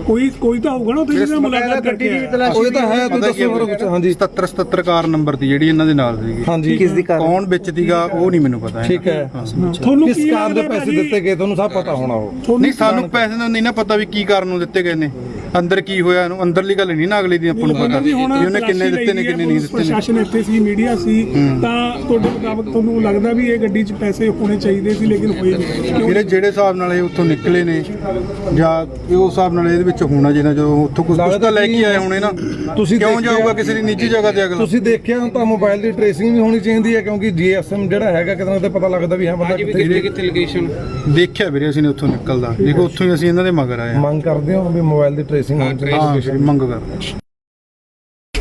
S9: ਕੋਈ ਕੋਈ ਤਾਂ ਹੋਊਗਾ ਨਾ ਉੱਥੇ ਮੁਲਾਕਾਤ ਕਰਕੇ ਆਇਆ।
S4: ਉਹ ਤਾਂ ਹੈ ਤੁਸੀਂ ਦੱਸੋ ਜਰਾ ਕੁਝ ਹਾਂਜੀ।
S8: 77 77 ਕਾਰ ਨੰਬਰ ਦੀ ਜਿਹੜੀ ਇਹਨਾਂ ਦੇ ਨਾਲ ਸੀਗੀ।
S4: ਹਾਂਜੀ।
S6: ਕਿਸ ਦੀ ਕਾਰਨ
S8: ਕੌਣ ਵਿੱਚ ਸੀਗਾ ਉਹ ਨਹੀਂ ਮੈਨੂੰ ਪਤਾ।
S4: ਠੀਕ ਹੈ।
S9: ਤੁਹਾਨੂੰ
S4: ਕਿਸ
S9: ਕੀ
S4: ਕਾਰ ਦੇ
S9: ਲੱਗਦਾ
S4: ਪੈਸੇ
S9: ਭਾਜੀ?
S4: ਦਿੱਤੇ ਗਏ? ਤੁਹਾਨੂੰ ਸਭ ਪਤਾ ਹੋਣਾ ਉਹ।
S8: ਨਹੀਂ ਸਾਨੂੰ ਪੈਸੇ ਦਾ ਨਹੀਂ ਨਾ ਪਤਾ ਵੀ ਕੀ ਕਾਰਨ ਨੂੰ ਦਿੱਤੇ ਗਏ ਨੇ। ਅੰਦਰ ਕੀ ਹੋਇਆ ਇਹਨੂੰ? ਅੰਦਰਲੀ ਗੱਲ ਨਹੀਂ ਨਾ ਅਗਲੀ ਦੀ ਆਪਾਂ ਨੂੰ ਪਤਾ। ਵੀ ਉਹਨੇ ਕਿੰਨੇ ਦਿੱਤੇ ਨੇ ਕਿੰਨੇ ਨਹੀਂ ਦਿੱਤੇ ਨੇ।
S9: ਪ੍ਰਸ਼ਾਸਨ ਇੱਥੇ ਸੀ ਮੀਡੀਆ ਸੀ ਤਾਂ ਤੁਹਾਡੇ ਮੁਤਾਬਕ ਤੁਹਾਨੂੰ ਲੱਗਦਾ ਵੀ ਇਹ ਗੱਡੀ 'ਚ ਪੈਸੇ ਹੋਣੇ ਚਾਹੀਦੇ ਸੀ ਲੇਕਿਨ ਹੋਏ ਨਹੀਂ।
S8: ਵੀਰੇ ਜਿਹੜੇ ਹਿਸਾਬ ਨਾਲ ਇਹ ਉੱਥੋਂ ਨਿਕਲੇ ਨੇ ਜਾਂ ਇਹ ਉਸ ਹਿਸਾਬ ਨਾਲ ਇਹਦੇ ਵਿੱਚ ਹੋਣਾ ਜਿਹਨਾਂ ਜਦੋਂ ਉੱਥੋਂ ਕੁਝ ਕੁਝ ਤਾਂ ਲੈ ਕੇ ਆਏ ਹੋਣੇ ਨਾ।
S4: ਤੁਸੀਂ
S8: ਕਿਉਂ ਜਾਊਗਾ ਕਿਸੇ ਦੀ ਨਿੱਜੀ ਜਗ੍ਹਾ ਤੇ ਅਗਲਾ?
S4: ਤੁਸੀਂ ਦੇਖਿਆ ਹੁਣ ਤਾਂ ਮੋਬਾਈਲ ਦੀ ਟ੍ਰੇਸਿੰਗ ਵੀ ਹੋਣੀ ਚਾਹੀਦੀ ਹੈ ਕਿਉਂਕਿ ਜੀਐਸਐਮ ਜਿਹੜਾ ਹੈਗਾ ਕਿਤੇ ਨਾ ਕਿਤੇ ਪਤਾ ਲੱਗਦਾ ਵੀ ਹਾਂ ਬੰਦਾ ਕਿੱਥੇ
S8: ਦੇਖਿਆ ਵੀਰੇ ਅਸੀਂ ਨੇ ਉੱਥੋਂ ਨਿਕਲਦਾ। ਦੇਖੋ ਉੱਥੋਂ ਹੀ ਅਸੀਂ ਇਹਨਾਂ ਦੇ ਮਗਰ ਆਏ
S4: ਮੰਗ ਕਰਦੇ ਹੋ ਵੀ ਮੋਬਾਈਲ ਦੀ ਟ੍ਰੇਸਿੰਗ ਹੋਣੀ ਚਾਹੀਦੀ ਹੈ
S8: ਹਾਂ ਵੀਰੇ, ਮੰਗ ਕਰਦੇ